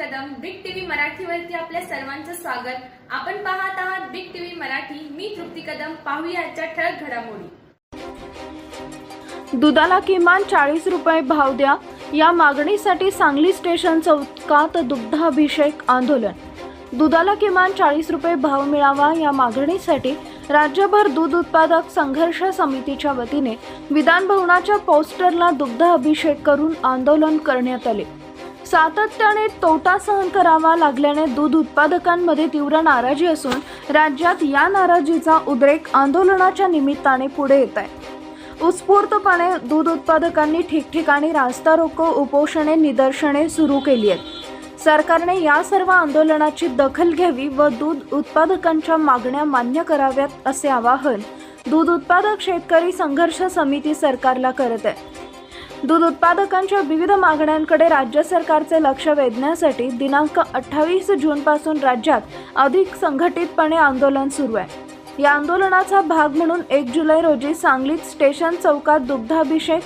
मराठीवरती आपल्या सर्वांचं स्वागत. आपण पाहत आहात बिग टीव्ही मराठी. मी तृप्ती कदम. पाहूया आजच्या ठळक घडामोडी. दुधाला किमान चाळीस रुपये भाव द्या. या मागणीसाठी सांगली स्टेशन चौकात दुग्धाभिषेक आंदोलन. दुधाला किमान चाळीस रुपये भाव मिळावा या मागणीसाठी राज्यभर दूध उत्पादक संघर्ष समितीच्या वतीने विधान भवनाच्या पोस्टरला दुग्ध अभिषेक करून आंदोलन करण्यात आले. सातत्याने तोटा सहन करावा लागल्याने दूध उत्पादकांमध्ये तीव्र नाराजी असून राज्यात या नाराजीचा उद्रेक आंदोलनाच्या निमित्ताने पुढे येत आहे. उत्स्फूर्तपणे दूध उत्पादकांनी ठिकठिकाणी रास्ता रोको उपोषणे निदर्शने सुरू केली आहेत. सरकारने या सर्व आंदोलनाची दखल घ्यावी व दूध उत्पादकांच्या मागण्या मान्य कराव्यात असे आवाहन दूध उत्पादक शेतकरी संघर्ष समिती सरकारला करत आहे. दूध उत्पादकांच्या विविध मागण्यांकडे राज्य सरकारचे लक्ष वेधण्यासाठी दिनांक अठ्ठावीस जूनपासून राज्यात अधिक संघटितपणे आंदोलन सुरू आहे. या आंदोलनाचा भाग म्हणून एक जुलै रोजी सांगलीत स्टेशन चौकात दुग्धाभिषेक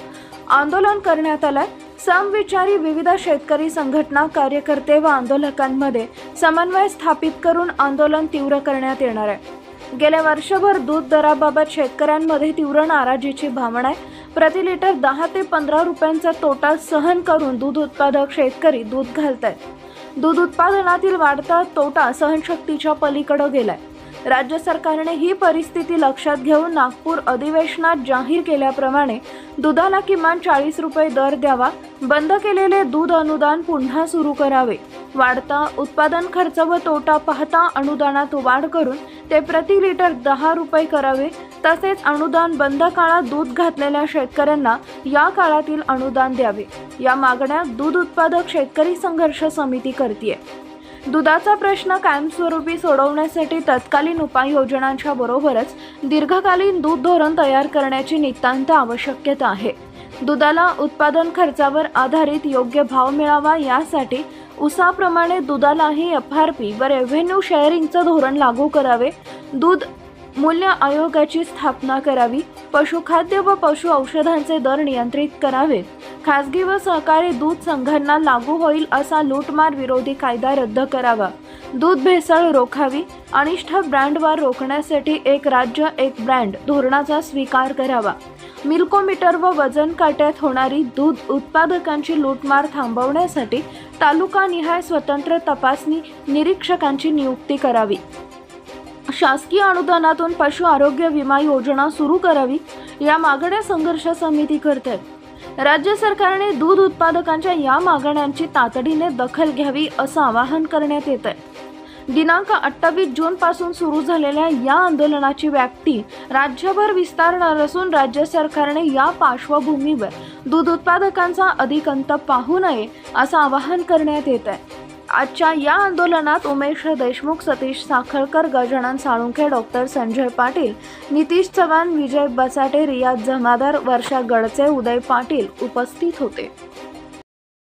आंदोलन करण्यात आलाय. समविचारी विविध शेतकरी संघटना कार्यकर्ते व आंदोलकांमध्ये समन्वय स्थापित करून आंदोलन तीव्र करण्यात येणार आहे. गेल्या वर्षभर दूध दराबाबत शेतकऱ्यांमध्ये तीव्र नाराजीची भावना आहे. प्रति लिटर दहा ते पंधरा रुपयांचा तोटा सहन करून दूध उत्पादक शेतकरी दूध घालत आहेत दूध उत्पादनातील वाढता तोटा सहनशक्तीच्या पलीकडे गेलाय. राज्य सरकारने ही परिस्थिती लक्षात घेऊन नागपूर अधिवेशनात जाहीर केल्याप्रमाणे दुधाला किमान चाळीस रुपये दर द्यावा बंद केलेले दूध अनुदान पुन्हा सुरू करावे. वाढता उत्पादन खर्च व तोटा पाहता अनुदानात वाढ करून ते प्रति लिटर दहा रुपये करावे तसेच अनुदान बंद काळात दूध घातलेल्या शेतकऱ्यांना या काळातील अनुदान द्यावे. या मागण्या दूध उत्पादक शेतकरी संघर्ष समिती करते दुधाचा प्रश्न कायमस्वरूपी सोडवण्यासाठी तत्कालीन उपाययोजनांच्या बरोबरच दीर्घकालीन दूध धोरण तयार करण्याची नितांत आवश्यकता आहे. दुधाला उत्पादन खर्चावर आधारित योग्य भाव मिळावा यासाठी उसाप्रमाणे दुधालाही एफ आर पी व रेव्हेन्यू शेअरिंगचं धोरण लागू करावे. दूध मूल्य आयोगाची स्थापना करावी पशुखाद्य व पशु औषधांचे दर नियंत्रित करावे. खासगी व सहकारी दूध संघांना लागू होईल असा लूटमार विरोधी कायदा रद्द करावा. दूध भेसळ रोखावी अनिष्ठ ब्रँडवार रोखण्यासाठी एक राज्य एक ब्रँड धोरणाचा स्वीकार करावा. मिल्कोमीटर व वजन काट्यात होणारी दूध उत्पादकांची लूटमार थांबवण्यासाठी तालुकानिहाय स्वतंत्र तपासणी निरीक्षकांची नियुक्ती करावी. शासकीय अनुदानातून पशु आरोग्य विमा योजना सुरू करावी या मागण्या संघर्ष समिती करते. राज्य सरकारने दूध उत्पादकांच्या या मागण्यांची तातडीने दखल घ्यावी असं आवाहन करण्यात येत आहे दिनांक अठ्ठावीस जून पासून सुरू झालेल्या या आंदोलनाची व्याप्ती राज्यभर विस्तारणार असून राज्य सरकारने या पार्श्वभूमीवर दूध उत्पादकांचा अधिक अंत पाहू नये असं आवाहन करण्यात येत आहे आजच्या या आंदोलनात उमेश देशमुख सतीश साखळकर गजानन साळुंखे डॉक्टर संजय पाटील नितीश चव्हाण विजय बसाटे रियाज जमादार वर्षा गडचे उदय पाटील उपस्थित होते.